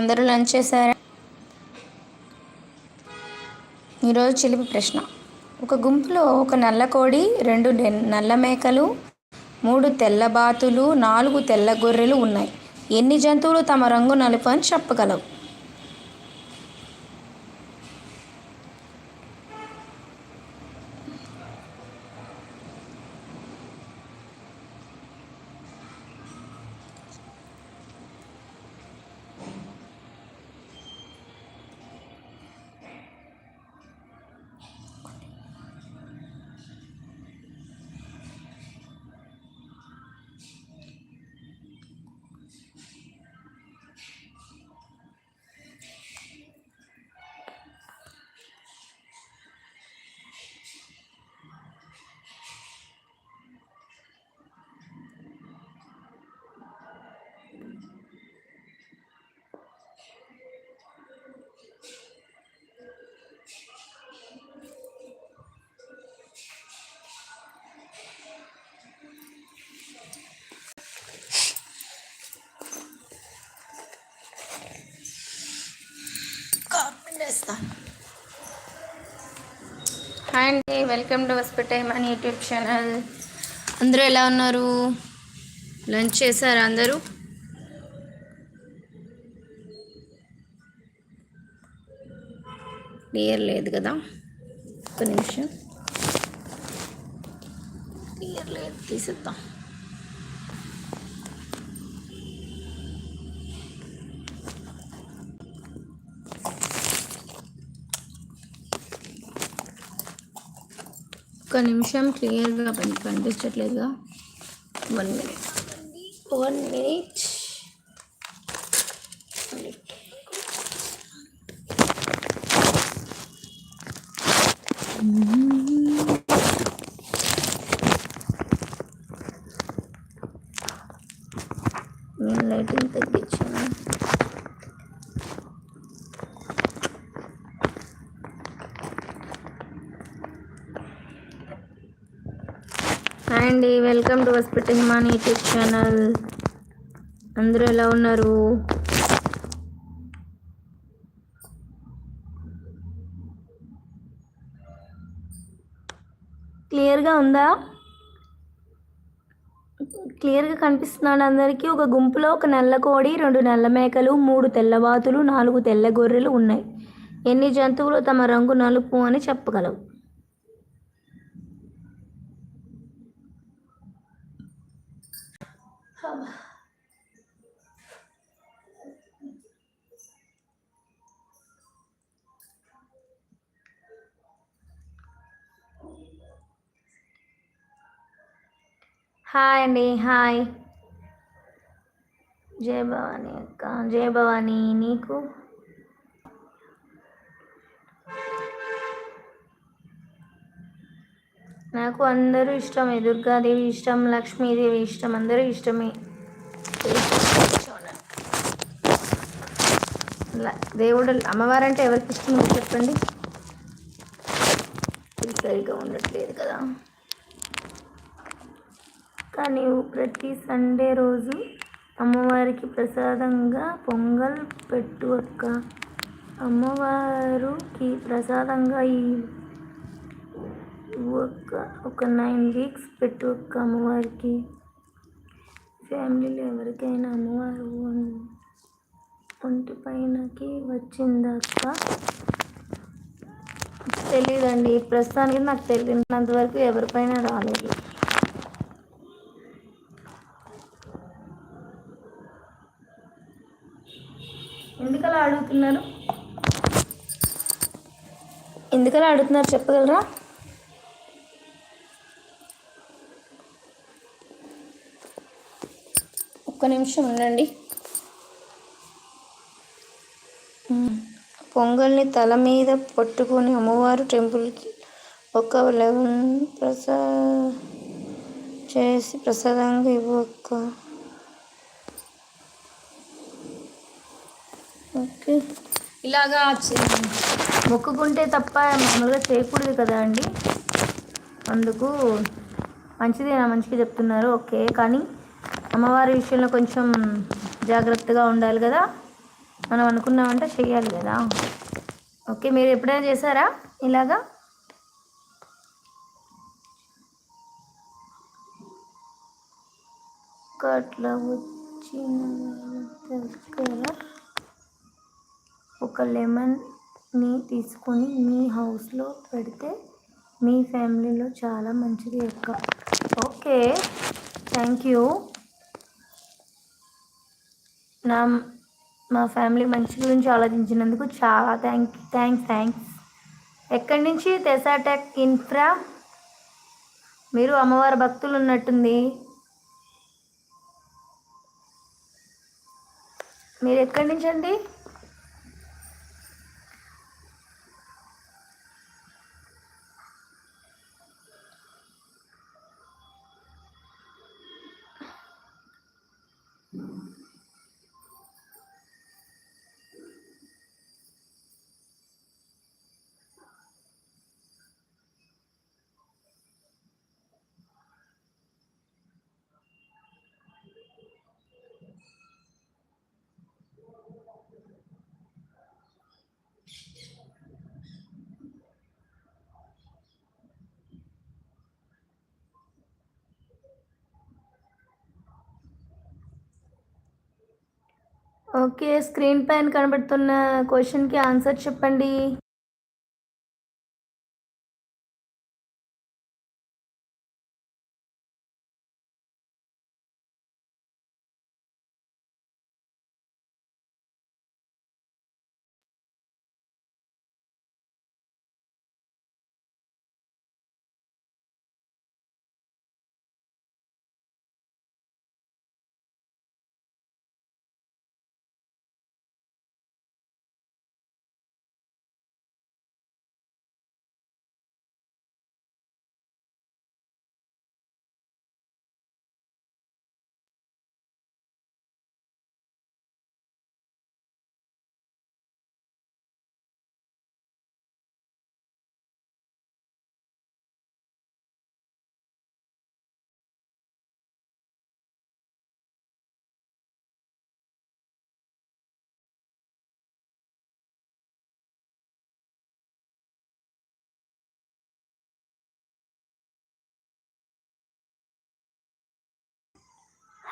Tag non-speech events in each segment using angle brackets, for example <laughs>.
అందరూ లంచ్ చేశారా? ఈరోజు చిలిపి ప్రశ్న. ఒక గుంపులో ఒక నల్ల కోడి రెండు నల్ల మేకలు మూడు తెల్ల బాతులు నాలుగు తెల్ల గొర్రెలు ఉన్నాయి. ఎన్ని జంతువులు తమ రంగు నలుపు అని చెప్పగలవు? హాయ్ అండి వెల్కమ్ టు హాస్పిటల్ మన యూట్యూబ్ ఛానల్. అందరూ ఎలా ఉన్నారు? లంచ్ చేశారా అందరూ? క్లియర్ లేదు కదా? ఒక నిమిషం. క్లియర్ లేదు తీసేద్దాం. ఒక నిమిషం క్లియర్గా కని కనిపించట్లేదుగా one minute one minute hi అండి welcome to hospital Himani YouTube channel. అందరూ ఎలా ఉన్నారు? క్లియర్గా ఉందా? క్లియర్గా కనిపిస్తున్నాడు అందరికీ. ఒక గుంపులో ఒక నల్ల కోడి రెండు నల్ల మేకలు మూడు తెల్లవాతులు నాలుగు తెల్ల గొర్రెలు ఉన్నాయి. ఎన్ని జంతువులు తమ రంగు నలుపు అని చెప్పగలవు? హాయ్ అండి హాయ్. జయ భవానీ అక్క జయ భవానీ నీకు? నాకు అందరూ ఇష్టమే దుర్గాదేవి ఇష్టం లక్ష్మీదేవి ఇష్టం అందరూ ఇష్టమే. దేవుడు దేవుడు అమ్మవారంటే ఎవరికి ఇష్టం? చెప్పండి. సరిగ్గా సరిగా ఉండట్లేదు కదా. కానీ ప్రతి సండే రోజు అమ్మవారికి ప్రసాదంగా పొంగల్ పెట్టు అక్క. అమ్మవారికి ప్రసాదంగా ఈ ఒక ఒక నైన్ వీక్స్ పెట్టు అక్క అమ్మవారికి. ఫ్యామిలీలో ఎవరికైనా అమ్మవారు ఒంటి పైనకి వచ్చిందక్క తెలియదండి ప్రస్తుతానికి నాకు తెలియనంత వరకు ఎవరిపైన రాలేదు ఎందుకలా అడుగుతున్నారు? ఎందుకలా అడుగుతున్నారు? చెప్పగలరా? ఒక్క నిమిషం ఉండండి. పొంగల్ని తల మీద పట్టుకొని అమ్మవారు టెంపుల్కి ఒక లెవెన్ ప్రసా చేసి ప్రసాదంగా ఇవ్వక్క ఓకే. ఇలాగా చే- మొక్కుకుంటే తప్ప మామూలుగా చేయకూడదు కదా అండి. అందుకు మంచిదేనా మంచిగా చెప్తున్నారు. ఓకే. కానీ అమ్మవారి విషయంలో కొంచెం జాగ్రత్తగా ఉండాలి కదా. మనం అనుకున్నామంటే చేయాలి కదా. ఓకే. మీరు ఎప్పుడైనా చేశారా ఇలాగా? అట్లా వచ్చిన దగ్గర ఒక లెమన్ని తీసుకొని మీ హౌస్లో పెడితే మీ ఫ్యామిలీలో చాలా మంచిది అక్క. ఓకే. Thank you. నా మా ఫ్యామిలీ మంచి గురించి ఆలోచించినందుకు చాలా థ్యాంక్ థ్యాంక్స్ థ్యాంక్స్. ఎక్కడి నుంచి తెసాటెక్ ఇన్ఫ్రా? మీరు అమ్మవారి భక్తులు ఉన్నట్టుంది. మీరు ఎక్కడి నుంచి అండి? ఓకే స్క్రీన్ పైన కనబడుతున్న క్వశ్చన్కి ఆన్సర్ చెప్పండి.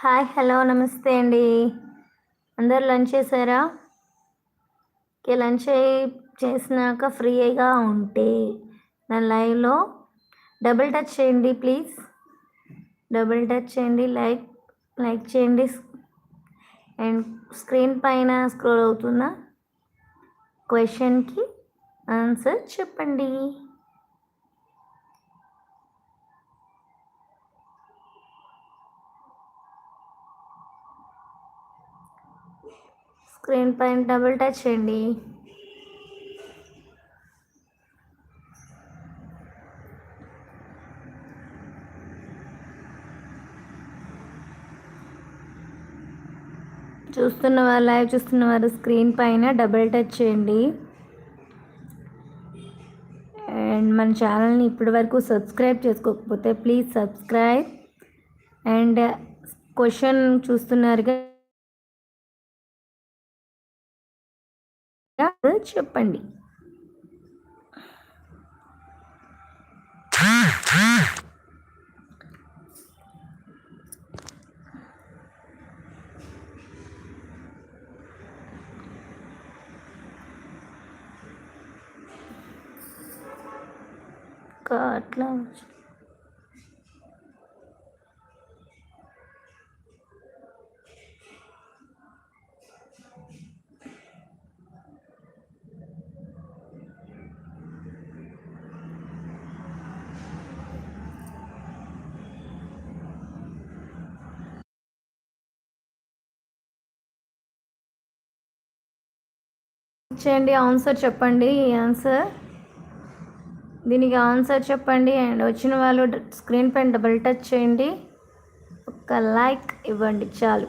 హాయ్ హలో నమస్తే అండి. అందరు లంచ్ చేశారా ఓకే లంచ్ చేసినాక ఫ్రీగా ఉంటే నా లైవ్లో డబుల్ టచ్ చేయండి ప్లీజ్. డబుల్ టచ్ చేయండి లైక్ లైక్ చేయండి. అండ్ స్క్రీన్ పైన స్క్రోల్ అవుతున్న క్వశ్చన్కి ఆన్సర్ చెప్పండి. స్క్రీన్ పైన డబుల్ టచ్ చేయండి. చూస్తున్న వాళ్ళు లైవ్ చూస్తున్న వారు స్క్రీన్ పైన డబుల్ టచ్ చేయండి. అండ్ మన ఛానల్ని ఇప్పటి వరకు సబ్స్క్రైబ్ చేసుకోకపోతే ప్లీజ్ సబ్స్క్రైబ్. అండ్ క్వశ్చన్ చూస్తున్నారుగా చెప్పండి. అట్లా చేయండి ఆన్సర్ చెప్పండి ఆన్సర్. దీనికి ఆన్సర్ చెప్పండి అండ్ వచ్చిన వాళ్ళు స్క్రీన్ పైన డబుల్ టచ్ చేయండి. ఒక లైక్ ఇవ్వండి చాలు.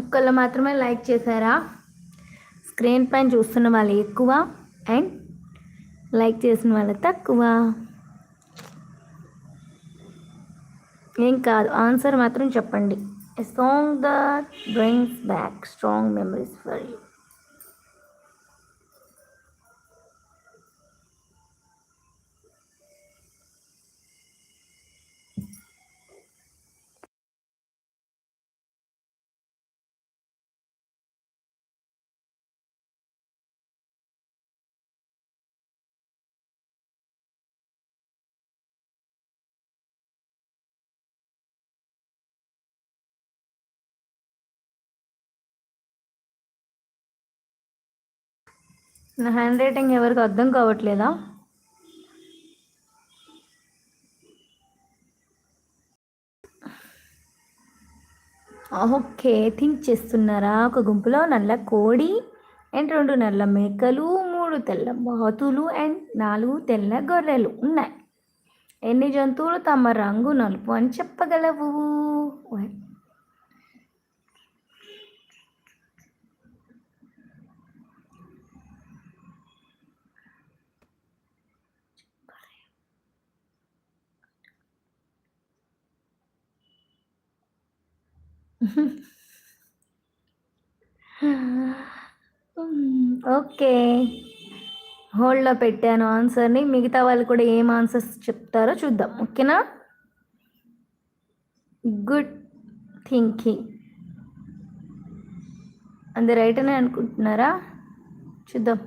ఒక్కళ్ళు మాత్రమే లైక్ చేశారా? స్క్రీన్ పైన చూస్తున్న వాళ్ళు ఎక్కువ అండ్ లైక్ చేసిన వాళ్ళు తక్కువ. నేను కాదు. ఆన్సర్ మాత్రం చెప్పండి. A song that brings back strong memories for you నా హ్యాండ్ రైటింగ్ ఎవరికి అర్థం కావట్లేదా? ఓకే థింక్ చేస్తున్నారా? ఒక గుంపులో నల్ల కోడి అండ్ రెండు నల్ల మేకలు మూడు తెల్ల బాతులు అండ్ నాలుగు తెల్ల గొర్రెలు ఉన్నాయి. ఎన్ని జంతువులు తమ రంగు నలుపు అని చెప్పగలవు? <laughs> ఓకే. హోల్డ్లో పెట్టాను ఆన్సర్ని. మిగతా వాళ్ళు కూడా ఏం ఆన్సర్స్ చెప్తారో చూద్దాం. ఓకేనా? Good thinking. అది రైట్ అని అనుకుంటున్నారా? చూద్దాం.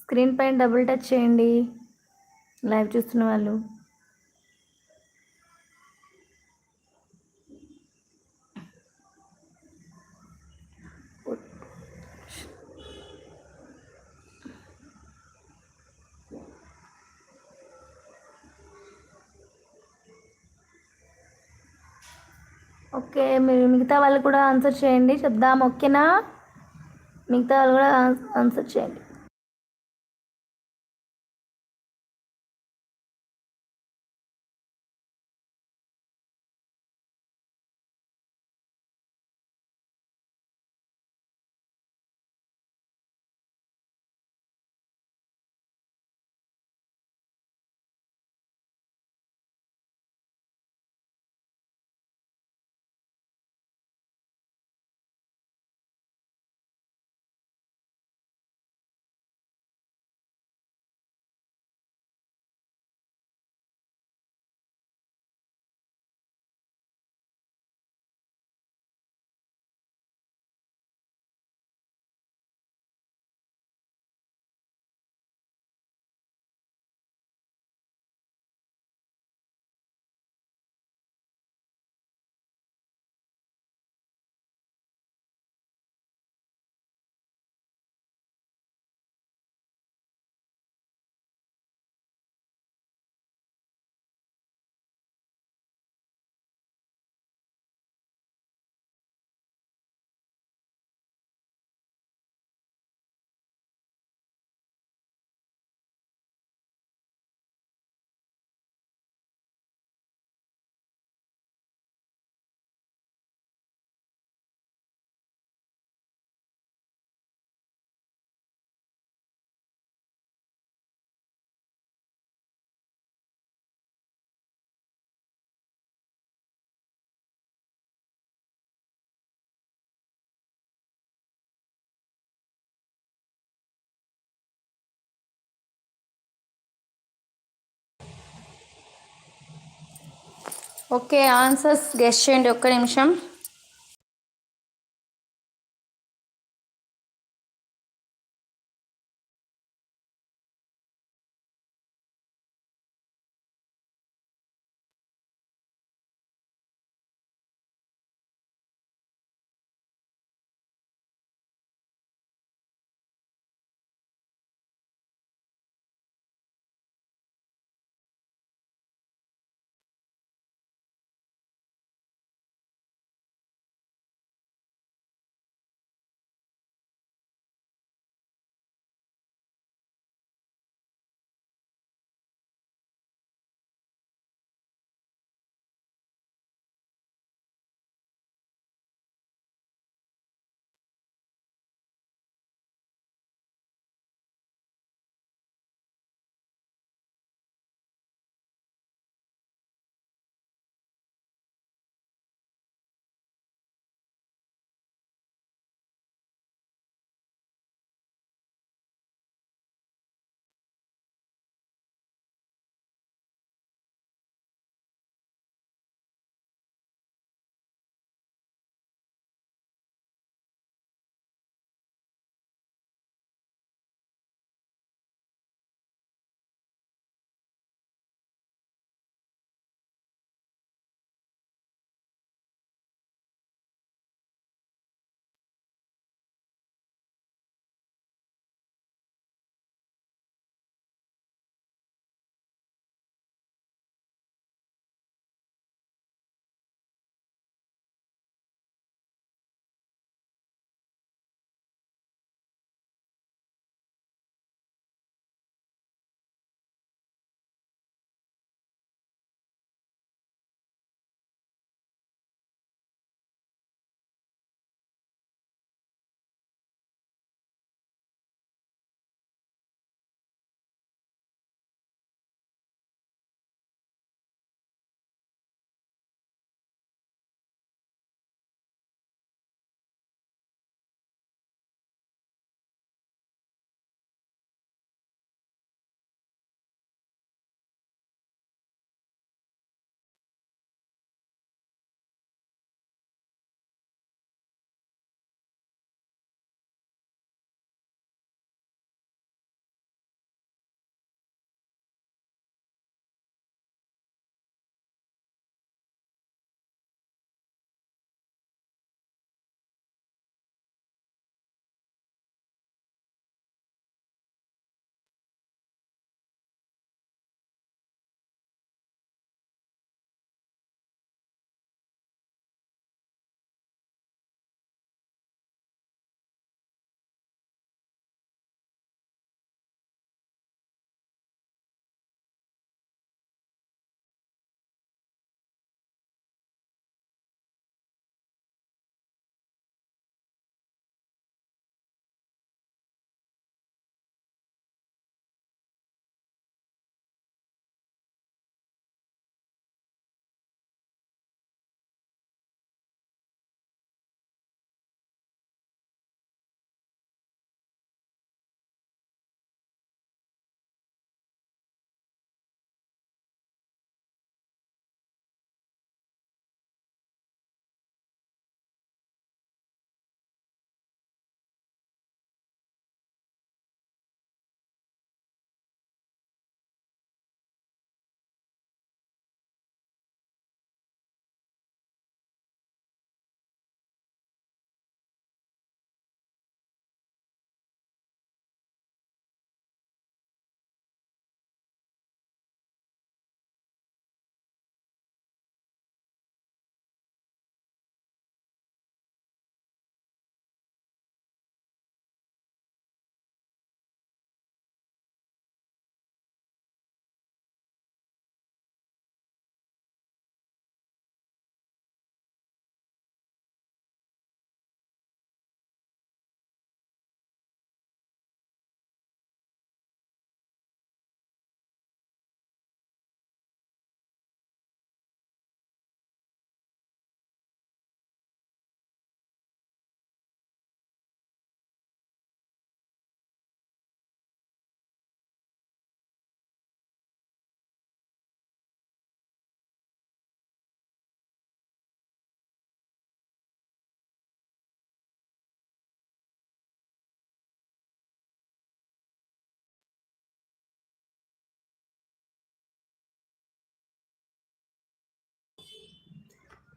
స్క్రీన్ పైన డబుల్ టచ్ చేయండి. లైవ్ చూస్తున్న వాళ్ళు. ఓకే మీరు మిగతా వాళ్ళు కూడా ఆన్సర్ చేయండి. చెప్దాం ఓకేనా? మిగతా వాళ్ళు కూడా ఆన్సర్ చేయండి. ఓకే ఆన్సర్స్ గెస్ట్ చేయండి ఒక్క నిమిషం.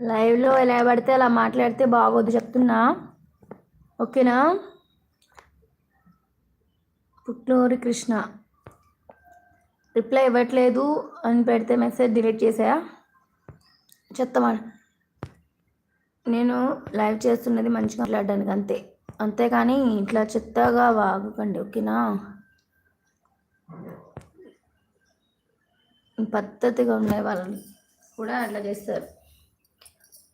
లైవ్లో ఎలా పడితే అలా మాట్లాడితే బాగోదు చెప్తున్నా. ఓకేనా? పుట్నూరి కృష్ణ. రిప్లై ఇవ్వట్లేదు అని పెడితే మెసేజ్ డిలీట్ చేసా? చెత్తమా నేను లైవ్ చేస్తున్నది మంచిగా మాట్లాడడానికి అంతే. అంతేకాని ఇట్లా చెత్తగా వాగకండి ఓకేనా? పద్ధతిగా ఉండే వాళ్ళని కూడా అట్లా చేస్తారు.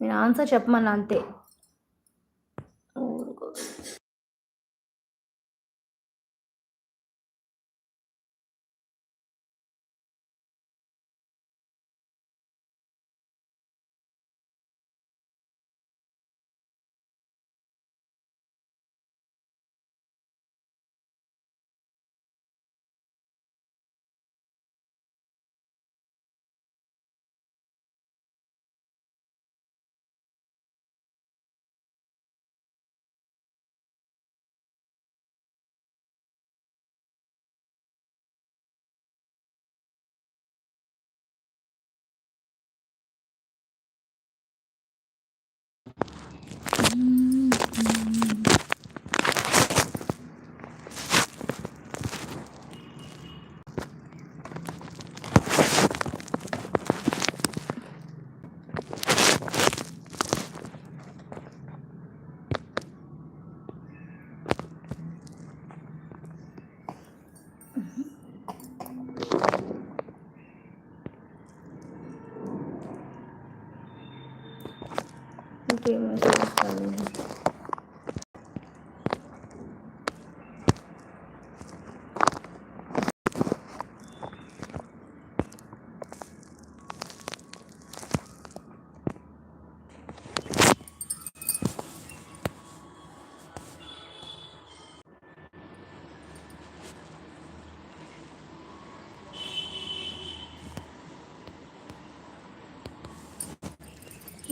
నేను ఆన్సర్ చెప్పమన్నా అంతే.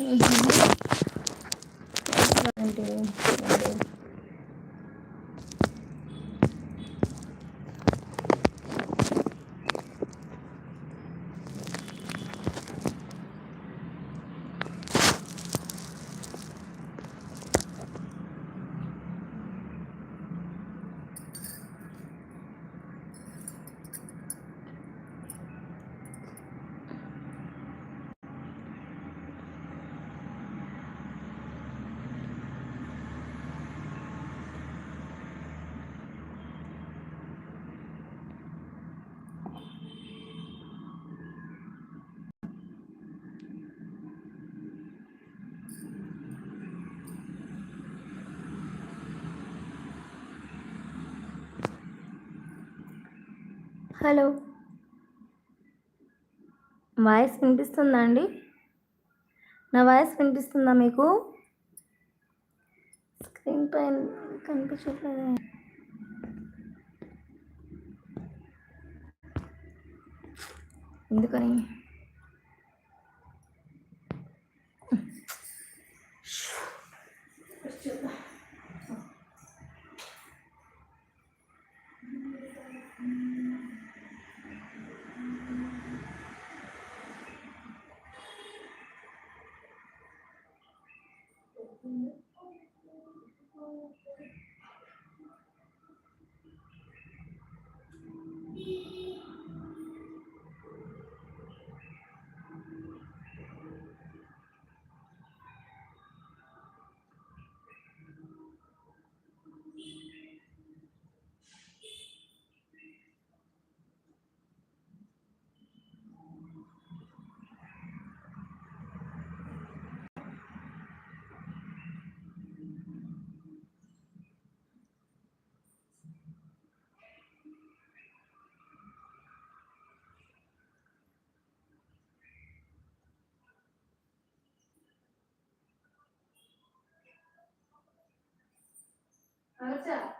అంటే హలో. వాయిస్ వినిపిస్తుందా అండి? నా వాయిస్ వినిపిస్తుందా మీకు? స్క్రీన్ పైన కనిపించట్లేదా? ఎందుకని? Mm-hmm. 儿子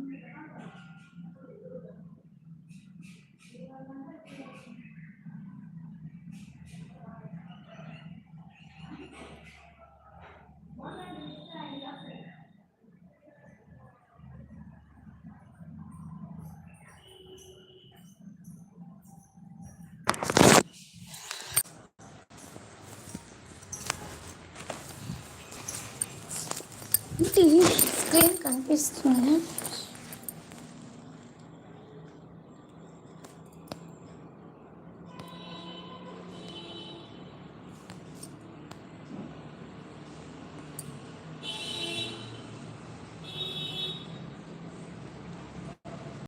స్క్రీన్ కనిపిస్తుంది